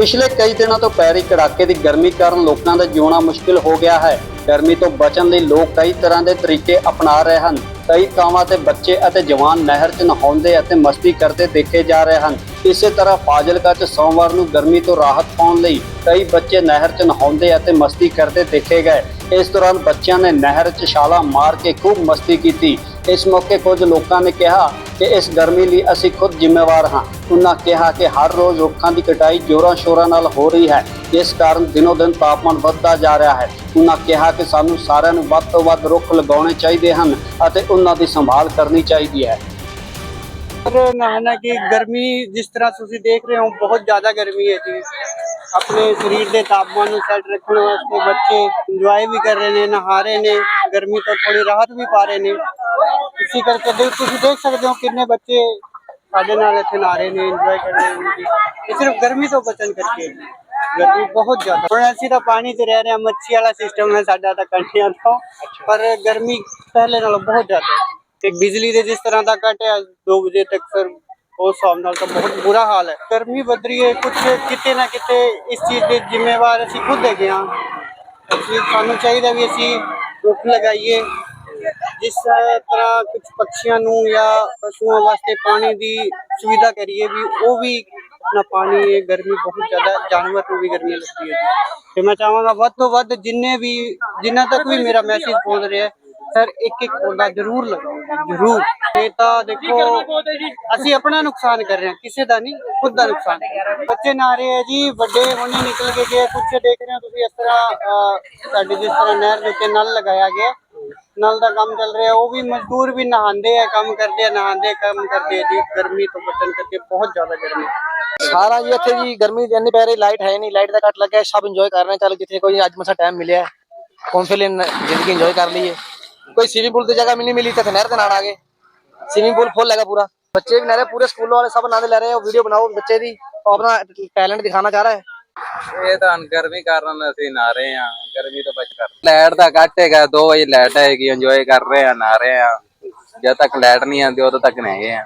ਪਿਛਲੇ ਕਈ ਦਿਨਾਂ ਤੋਂ ਪੈ ਰਹੀ ਕੜਾਕੇ ਦੀ ਗਰਮੀ ਕਾਰਨ ਲੋਕਾਂ ਦਾ ਜਿਉਣਾ ਮੁਸ਼ਕਿਲ ਹੋ ਗਿਆ ਹੈ। ਗਰਮੀ ਤੋਂ ਬਚਣ ਲਈ ਲੋਕ ਕਈ ਤਰ੍ਹਾਂ ਦੇ ਤਰੀਕੇ ਅਪਣਾ ਰਹੇ ਹਨ। ਕਈ ਥਾਵਾਂ ਤੇ ਬੱਚੇ ਅਤੇ ਜਵਾਨ ਨਹਿਰ 'ਚ ਨਹਾਉਂਦੇ ਅਤੇ ਮਸਤੀ ਕਰਦੇ ਦੇਖੇ ਜਾ ਰਹੇ ਹਨ। ਇਸੇ ਤਰ੍ਹਾਂ ਫਾਜ਼ਿਲਕਾ 'ਚ ਸੋਮਵਾਰ ਨੂੰ ਗਰਮੀ ਤੋਂ ਰਾਹਤ ਪਾਉਣ ਲਈ ਕਈ ਬੱਚੇ ਨਹਿਰ 'ਚ ਨਹਾਉਂਦੇ ਅਤੇ ਮਸਤੀ ਕਰਦੇ ਦੇਖੇ ਗਏ। ਇਸ ਦੌਰਾਨ ਬੱਚਿਆਂ ਨੇ ਨਹਿਰ 'ਚ ਛਾਲਾਂ ਮਾਰ ਕੇ ਖੂਬ ਮਸਤੀ ਕੀਤੀ। ਇਸ ਮੌਕੇ ਕੁਝ ਲੋਕਾਂ ਨੇ ਕਿਹਾ ਕਿ ਇਸ ਗਰਮੀ ਲਈ ਅਸੀਂ ਖੁਦ ਜ਼ਿੰਮੇਵਾਰ ਹਾਂ। ਉਹਨਾਂ ਕਿਹਾ ਕਿ ਹਰ ਰੋਜ਼ ਰੁੱਖਾਂ ਦੀ ਕਟਾਈ ਜ਼ੋਰਾਂ ਸ਼ੋਰਾਂ ਨਾਲ ਹੋ ਰਹੀ ਹੈ। ਜਿਸ ਕਾਰਨ ਦਿਨੋ ਦਿਨ ਤਾਪਮਾਨ ਵੱਧਦਾ ਜਾ ਰਿਹਾ ਹੈ। ਉਹਨਾਂ ਕਿਹਾ ਕਿ ਸਾਨੂੰ ਸਾਰਿਆਂ ਨੂੰ ਵੱਧ ਤੋਂ ਵੱਧ ਰੁੱਖ ਲਗਾਉਣੇ ਚਾਹੀਦੇ ਹਨ ਅਤੇ ਉਹਨਾਂ ਦੀ ਸੰਭਾਲ ਕਰਨੀ ਚਾਹੀਦੀ ਹੈ। ਪਰ ਨਹਾਣਾ ਕਿ ਗਰਮੀ ਜਿਸ ਤਰ੍ਹਾਂ ਤੁਸੀਂ ਦੇਖ ਰਹੇ ਹੋ, ਬਹੁਤ ਜ਼ਿਆਦਾ ਗਰਮੀ ਹੈ ਜੀ। ਆਪਣੇ ਸਰੀਰ ਦੇ ਤਾਪਮਾਨ ਨੂੰ ਸੈੱਟ ਰੱਖਣ ਵਾਸਤੇ ਬੱਚੇ ਇੰਜੋਏ ਵੀ ਕਰ ਰਹੇ ਨੇ, ਨਹਾ ਰਹੇ ਨੇ। ਗਰਮੀ ਤੋਂ ਥੋੜੀ ਰਾਹਤ ਵੀ ਪਾ ਰਹੇ ਨੇ। ਇਸੇ ਕਰਕੇ ਦੇਖ ਤੁਸੀਂ ਦੇਖ ਸਕਦੇ ਹੋ ਕਿੰਨੇ ਬੱਚੇ ਸਾਡੇ ਨਾਲ ਇੱਥੇ ਨਹਾ ਰਹੇ ਨੇ ਇੰਜੋਏ ਕਰ ਰਹੇ ਨੇ ਇਹ ਸਿਰਫ ਗਰਮੀ ਤੋਂ ਬਚਣ ਕਰਕੇ। ਗਰਮੀ ਬਹੁਤ ਜ਼ਿਆਦਾ। ਹੁਣ ਅਸੀਂ ਤਾਂ ਪਾਣੀ 'ਚ ਰਹਿ ਰਹੇ ਹਾਂ ਮੱਛੀ ਵਾਲਾ ਸਿਸਟਮ ਹੈ ਸਾਡਾ ਤਾਂ ਕੰਟੀਆਂ ਤੋਂ। ਪਰ ਗਰਮੀ ਪਹਿਲੇ ਨਾਲੋਂ ਬਹੁਤ ਜ਼ਿਆਦਾ ਤੇ ਬਿਜਲੀ ਦੇ ਜਿਸ ਤਰ੍ਹਾਂ ਦਾ ਕੱਟ ਹੈ 2 ਵਜੇ ਤੱਕ ਸਰ ਉਸ ਹਿਸਾਬ ਨਾਲ ਤਾਂ ਬਹੁਤ ਬੁਰਾ ਹਾਲ ਹੈ। ਗਰਮੀ ਵਧ ਰਹੀ ਹੈ ਕੁਝ ਕਿਤੇ ਨਾ ਕਿਤੇ ਇਸ ਚੀਜ਼ ਦੇ ਜ਼ਿੰਮੇਵਾਰ ਅਸੀਂ ਖੁਦ ਹੈਗੇ ਹਾਂ। ਅਸੀਂ ਸਾਨੂੰ ਚਾਹੀਦਾ ਵੀ ਅਸੀਂ ਰੁੱਖ ਲਗਾਈਏ ਜਿਸ ਤਰ੍ਹਾਂ ਕੁਝ ਪੰਛੀਆਂ ਨੂੰ ਜਾਂ ਪਸ਼ੂਆਂ ਵਾਸਤੇ ਪਾਣੀ ਦੀ ਸੁਵਿਧਾ ਕਰੀਏ ਵੀ ਉਹ ਵੀ ਆਪਣਾ ਪਾਣੀ ਇਹ ਗਰਮੀ ਬਹੁਤ ਜ਼ਿਆਦਾ ਜਾਨਵਰ ਨੂੰ ਵੀ ਗਰਮੀ ਲੱਗਦੀ ਹੈ। ਤੇ ਮੈਂ ਚਾਹਾਂਗਾ ਵੱਧ ਤੋਂ ਵੱਧ ਜਿੰਨੇ ਵੀ ਜਿੰਨਾ ਤੱਕ ਵੀ ਮੇਰਾ ਮੈਸੇਜ ਪਹੁੰਚ ਰਿਹਾ ਹੈ ਸਰ ਇੱਕ ਇੱਕ ਪੌਦਾ ਜ਼ਰੂਰ ਲਗਾਓ ਜ਼ਰੂਰ। ਇਹ ਤਾਂ ਦੇਖੋ ਅਸੀਂ ਆਪਣਾ ਨੁਕਸਾਨ ਕਰ ਰਹੇ ਹਾਂ ਕਿਸੇ ਦਾ ਨਹੀਂ ਖੁਦ ਦਾ ਨੁਕਸਾਨ ਬੱਚੇ ਨਾ ਰਹੇ ਹੈ ਜੀ ਵੱਡੇ ਹੁਣੇ ਨਿਕਲ ਕੇ ਗਏ ਕੁਝ ਦੇਖ ਰਹੇ ਹੋ ਤੁਸੀਂ ਇਸ ਤਰ੍ਹਾਂ ਅਹ, ਸਾਡੇ ਜਿਸ ਤਰ੍ਹਾਂ ਨਹਿਰ ਦੇ ਉੱਤੇ ਨਲ ਲਗਾਇਆ ਗਿਆ ਨਲ ਦਾ ਕੰਮ ਚੱਲ ਰਿਹਾ, ਉਹ ਵੀ ਮਜ਼ਦੂਰ ਵੀ ਨਹਾਉਂਦੇ ਆ, ਕੰਮ ਕਰਦੇ ਆ, ਨਹਾਉਂਦੇ, ਕੰਮ ਕਰਦੇ ਆ ਜੀ। ਗਰਮੀ ਤੋਂ ਬਚਣ ਕਰਕੇ ਬਹੁਤ ਜ਼ਿਆਦਾ ਗਰਮੀ। ਸਾਰਾ ਜੀ ਇੱਥੇ ਜੀ ਗਰਮੀ ਇੰਨੀ ਪੈ ਰਹੀ ਲਾਈਟ ਹੈ ਨਹੀਂ ਲਾਈਟ ਦਾ ਕੱਟ ਲੱਗਿਆ, ਸਭ ਇੰਜੋਏ ਕਰ ਰਹੇ ਚੱਲ ਜਿੱਥੇ ਕੋਈ ਅੱਜ ਮਸਾ ਟਾਈਮ ਮਿਲਿਆ ਕੌਨਫੀਡੈਂਟ ਜ਼ਿੰਦਗੀ ਇੰਜੋਏ ਕਰ ਲਈਏ। ਕੋਈ ਸਵੀਮਿੰਗ ਪੂਲ ਦੀ ਜਗ੍ਹਾ ਮਿਲੀ ਮਿਲੀ, ਤੇ ਨਹਿਰ ਦੇ ਨਾਲ ਆ ਗਏ। ਸਵੀਮਿੰਗ ਪੂਲ ਫੁੱਲ ਹੈਗਾ ਪੂਰਾ। ਬੱਚੇ ਵੀ ਨਹਿਰੇ ਪੂਰੇ ਸਕੂਲ ਵਾਲੇ ਸਭ ਆਨੰਦ ਲੈ ਰਹੇ ਹੋ ਵੀਡੀਓ ਬਣਾਓ ਬੱਚੇ ਦੀ। ਆਪਣਾ ਟੈਲੈਂਟ ਦਿਖਾਣਾ ਚਾਹ ਰਿਹਾ ਹੈ। ਇਹ ਤਾਂ ਗਰਮੀ ਕਾਰਨ ਅਸੀਂ ਨਾ ਰਹੇ ਹਾਂ। ਗਰਮੀ ਤੋਂ ਬਚ ਕਰ ਲਾਈਟ ਦਾ ਕੱਟ ਹੈਗਾ 2 ਵਜੇ ਲਾਈਟ ਆਏਗੀ ਇੰਜੋਏ ਕਰ ਰਹੇ ਹਾਂ ਨਾ ਰਹੇ ਹਾਂ। ਜਦ ਤੱਕ ਲਾਈਟ ਨਹੀਂ ਆਉਂਦੀ, ਉਦੋਂ ਤੱਕ ਨਹੀਂ ਹੈਗੇ ਆ